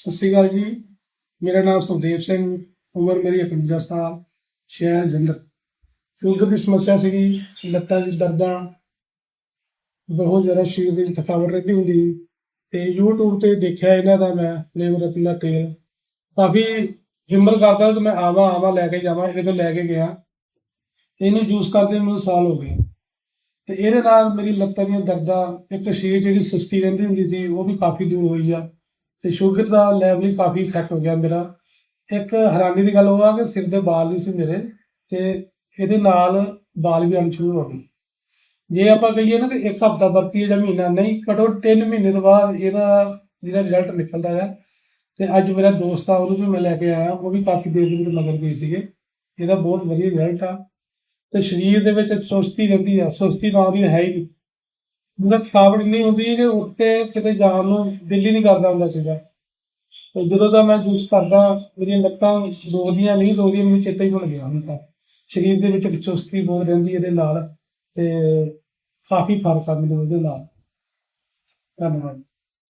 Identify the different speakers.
Speaker 1: ਸਤਿ ਸ਼੍ਰੀ ਅਕਾਲ ਜੀ। ਮੇਰਾ ਨਾਮ ਸੁਖਦੇਵ ਸਿੰਘ, ਉਮਰ ਮੇਰੀ 51 ਸਾਲ, ਸ਼ਹਿਰ ਜਲੰਧਰ। ਸ਼ੂਗਰ ਦੀ ਸਮੱਸਿਆ ਸੀਗੀ, ਲੱਤਾਂ ਦੀ ਦਰਦਾਂ, ਬਹੁਤ ਜ਼ਿਆਦਾ ਸਰੀਰ ਵਿੱਚ ਥਕਾਵਟ ਰਹਿੰਦੀ ਹੁੰਦੀ। ਤੇ YouTube ਤੇ ਦੇਖਿਆ ਇਹਨਾਂ ਦਾ ਮੈਂ ਫਲੇਵਰ ਰਤਨ ਦਾ ਤੇਲ ਕਾਫੀ ਹਿੰਮਤ ਕਰਦਾ ਕਿ ਮੈਂ ਆਵਾਂ ਆਵਾਂ, ਲੈ ਕੇ ਜਾਵਾਂ, ਇਹਦੇ ਕੋਲ ਲੈ ਕੇ ਗਿਆ। ਇਹਨੂੰ ਯੂਜ਼ ਕਰਦੇ ਮੈਨੂੰ ਸਾਲ ਹੋ ਗਏ। ਤੇ ਇਹਦੇ ਨਾਲ ਮੇਰੀ ਲੱਤਾਂ ਦੀਆਂ ਦਰਦਾਂ, ਇੱਕ ਸਰੀਰ 'ਚ ਜਿਹੜੀ ਸੁਸਤੀ ਰਹਿੰਦੀ ਹੁੰਦੀ ਸੀ, ਉਹ ਵੀ ਕਾਫੀ ਦੂਰ ਹੋਈ ਆ। ਤੇ ਸ਼ੂਗਰ ਦਾ ਲੈਵਲ ਹੀ ਕਾਫੀ ਸੈੱਟ ਹੋ ਗਿਆ ਮੇਰਾ। ਇੱਕ ਹੈਰਾਨੀ ਦੀ ਗੱਲ ਉਹ ਆ ਕਿ ਸਿਰ ਦੇ ਵਾਲ ਨਹੀਂ ਸੀ ਮੇਰੇ ਤੇ ਇਹਦੇ ਨਾਲ ਵਾਲ ਵੀ ਆਉਣੇ ਸ਼ੁਰੂ ਹੋ ਗਏ। ਜੇ ਆਪਾਂ ਕਹੀਏ ਨਾ ਕਿ ਇੱਕ ਹਫਤਾ ਵਰਤੀਏ ਜਾਂ ਮਹੀਨਾ, ਨਹੀਂ, ਘੱਟੋ 3 ਮਹੀਨੇ ਤੋਂ ਬਾਅਦ ਇਹਦਾ ਜਿਹੜਾ ਰਿਜ਼ਲਟ ਨਿਕਲਦਾ ਹੈ ਤੇ ਅੱਜ ਮੇਰਾ ਦੋਸਤ ਆ, ਉਹਨੂੰ ਵੀ ਮੈਂ ਲੈ ਕੇ ਆਇਆ, ਉਹ ਵੀ ਕਾਫੀ ਦੇਰ ਦੇ ਮੇਰੇ ਮਗਰ ਗਏ ਸੀਗੇ। ਇਹਦਾ ਬਹੁਤ ਵਧੀਆ ਰਿਜ਼ਲਟ ਆ। ਤੇ ਸਰੀਰ ਦੇ ਵਿੱਚ ਸੁਸਤੀ ਰਹਿੰਦੀ ਆ, ਸੁਸਤੀ ਨਾਂ ਦੀ ਹੈ ਹੀ ਨਹੀਂ। ਉਹਦਾ ਥਕਾਵਟ ਇੰਨੀ ਹੁੰਦੀ ਹੈ ਕਿ ਉੱਠ ਕਿਤੇ ਜਾਣ ਨੂੰ ਦਿਲ ਹੀ ਨਹੀਂ ਕਰਦਾ ਹੁੰਦਾ ਸੀਗਾ। ਤੇ ਜਦੋਂ ਦਾ ਮੈਂ ਜੂਸ ਕਰਦਾ, ਮੇਰੀਆਂ ਲੱਤਾਂ ਦੋਦੀਆਂ ਨਹੀਂ ਦੋਦੀਆਂ ਮੈਨੂੰ ਚੇਤਾ ਹੀ ਭੁੱਲ ਗਿਆ ਹੁਣ ਤਾਂ। ਸਰੀਰ ਦੇ ਵਿੱਚ ਇੱਕ ਚੁਸਤੀ ਬਹੁਤ ਰਹਿੰਦੀ ਇਹਦੇ ਨਾਲ ਤੇ ਕਾਫੀ ਫ਼ਰਕ ਆ ਮੈਨੂੰ ਉਹਦੇ ਨਾਲ। ਧੰਨਵਾਦ।